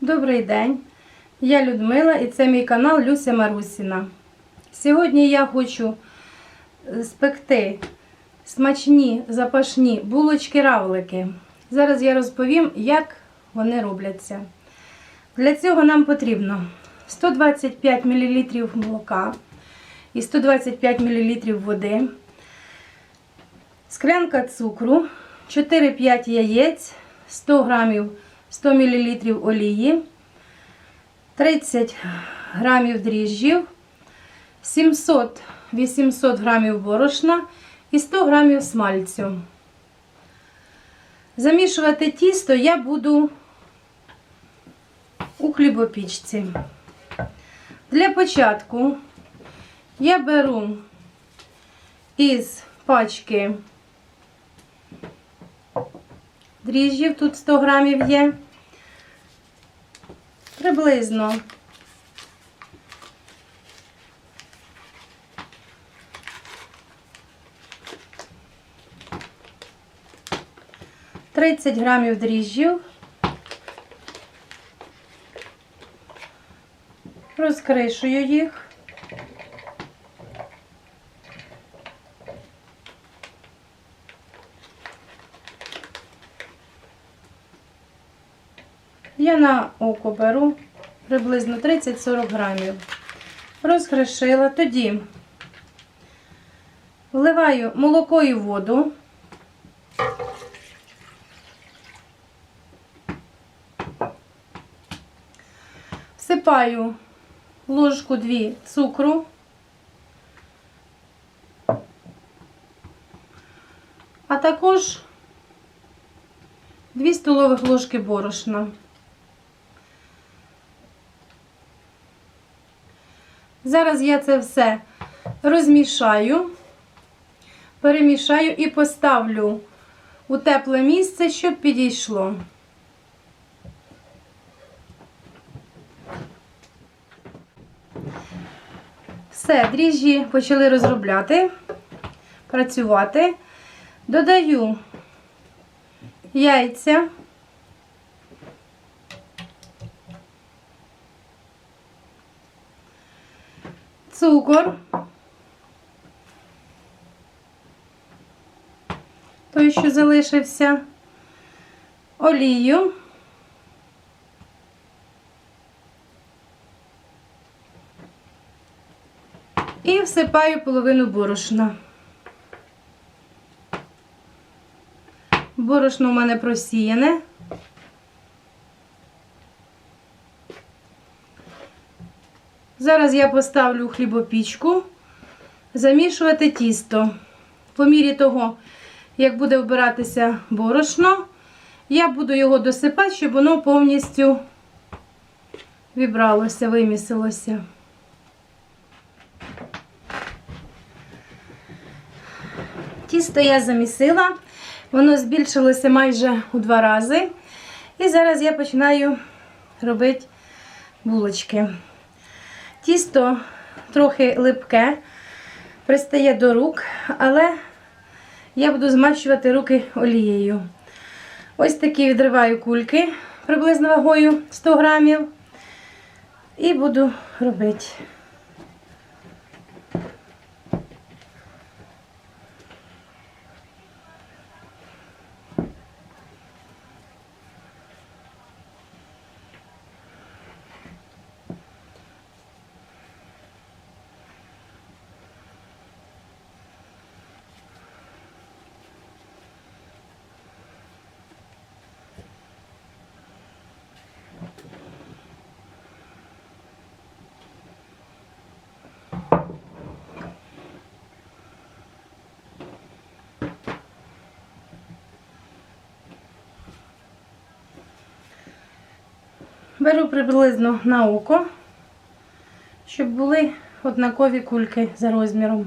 Добрий день! Я Людмила і це мій канал Люся Марусіна. Сьогодні я хочу е, спекти смачні запашні булочки-равлики. Зараз я розповім, як вони робляться. Для цього нам потрібно 125 мл молока і 125 мл води, склянка цукру, 4-5 яєць, 100 грамів 100 мл олії, 30 грамів дріжджів, 700-800 грамів борошна і 100 грамів смальцю. Замішувати тісто я буду у хлібопічці. Для початку я беру із пачки дріжджів, тут 100 грамів є, приблизно. Тридцять грамів дріжджів, розкришую їх. Я на око беру приблизно 30-40 грамів. Розкришила. Тоді вливаю молоко і воду. Всипаю ложку 2 цукру. А також 2 столових ложки борошна. Зараз я це все розмішаю, перемішаю і поставлю у тепле місце, щоб підійшло. Все, дріжджі почали розробляти, працювати. Додаю яйця. Цукор, той, що залишився, олію. І всипаю половину борошна. Борошно у мене просіяне. Зараз я поставлю хлібопічку замішувати тісто. По мірі того, як буде вбиратися борошно, я буду його досипати, щоб воно повністю вібралося, вимісилося. Тісто я замісила, воно збільшилося майже у два рази. І зараз я починаю робити булочки. Тісто трохи липке, пристає до рук, але я буду змащувати руки олією. Ось такі відриваю кульки приблизно вагою 100 грамів. І буду робити. Беру приблизно на око, щоб були однакові кульки за розміром.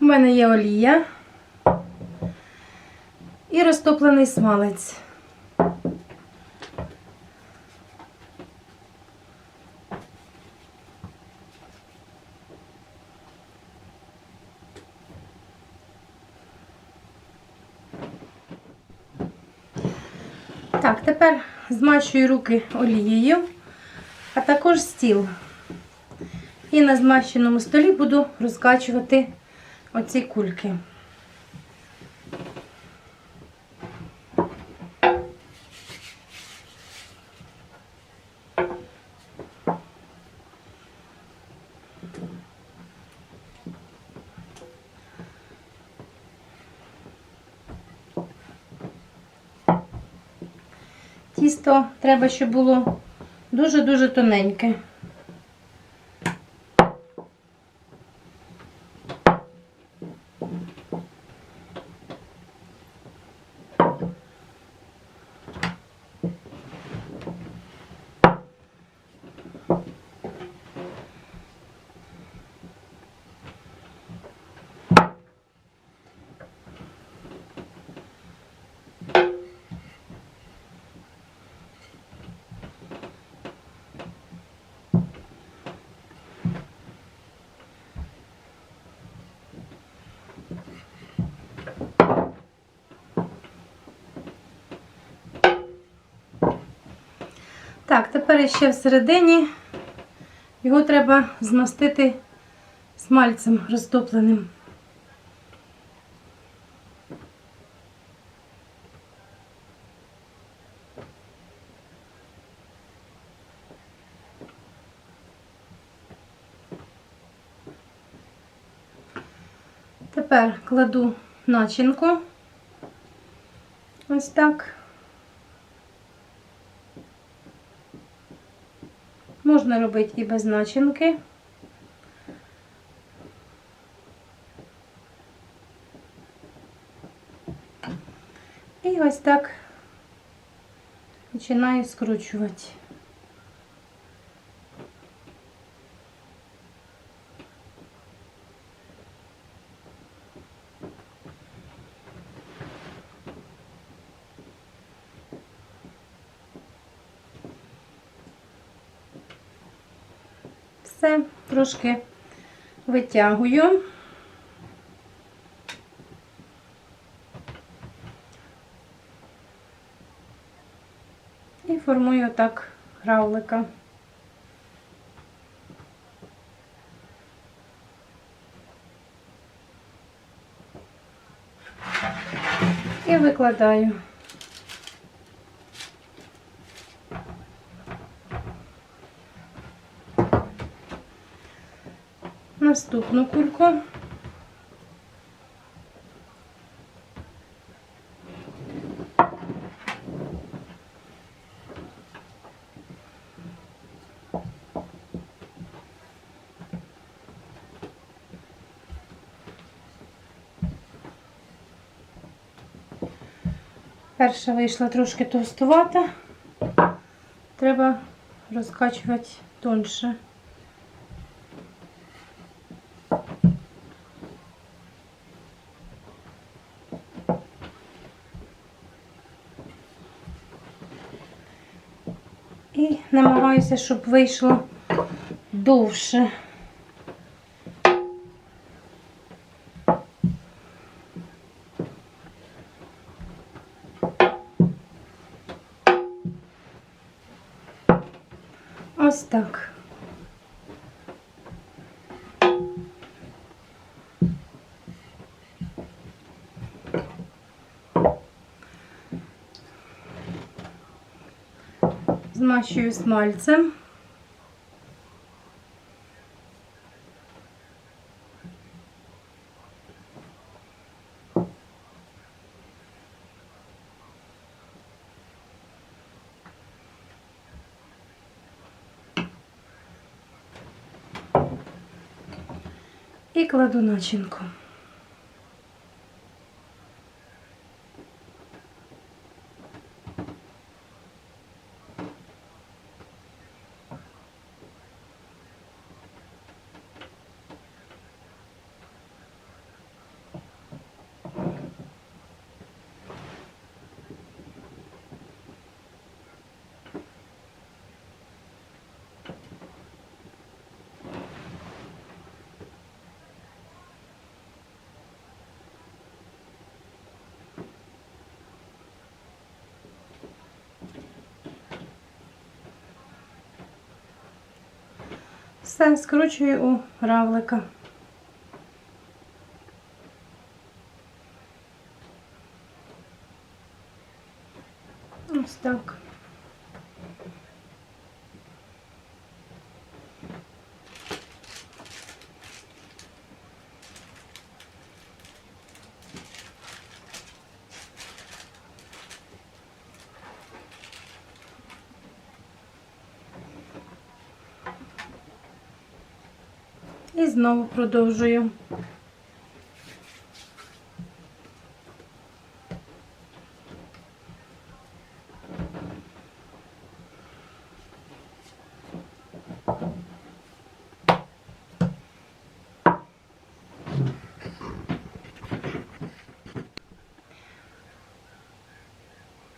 У мене є олія і розтоплений смалець. Так, змащую руки олією, а також стіл. І на змащеному столі буду розкачувати оці кульки. Тісто треба, щоб було дуже-дуже тоненьке. Так, тепер ще всередині його треба змастити смальцем розтопленим. Тепер кладу начинку. Ось так. Можна робити і без начинки. І ось так починаю скручувати. Все, трошки витягую. І формую так гравлика. І викладаю. Наступну кульку. Перша вийшла трошки товстувата. Треба розкачувати тоньше. І намагаюся, щоб вийшло довше. Ось так. Змащую смальцем. І кладу начинку. Все, скручую у равлика. Ось так. І знову продовжую.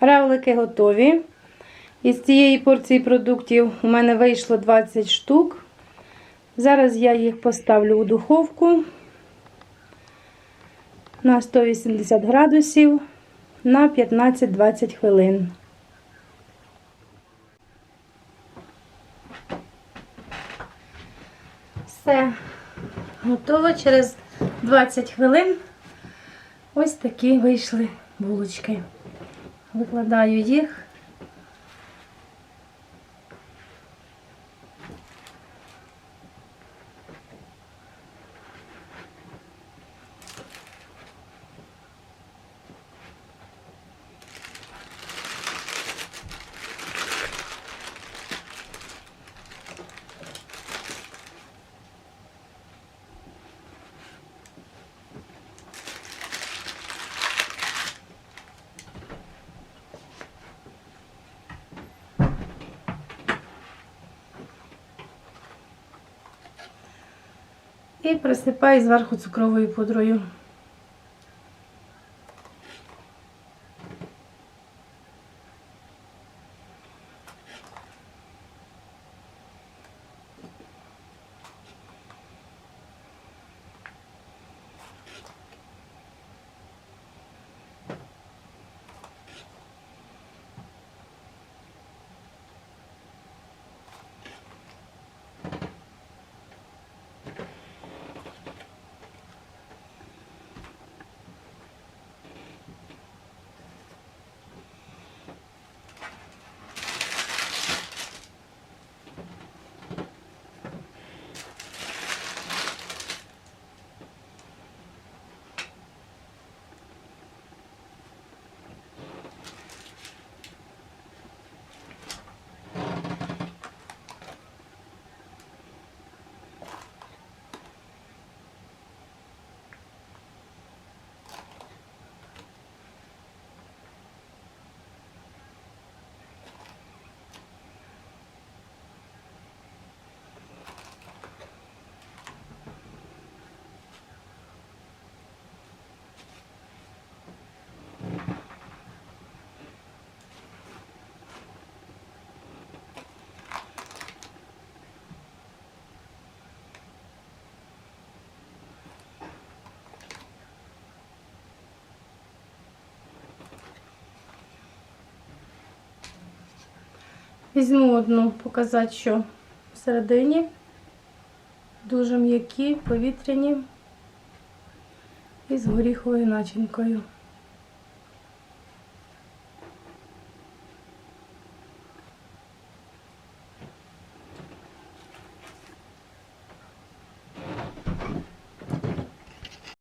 Равлики готові. Із цієї порції продуктів у мене вийшло 20 штук. Зараз я їх поставлю у духовку на 180 градусів на 15-20 хвилин. Все готово. Через 20 хвилин ось такі вийшли булочки. Викладаю їх. І присипаю зверху цукровою пудрою. Візьму одну, показати, що всередині дуже м'які, повітряні і з горіховою начинкою.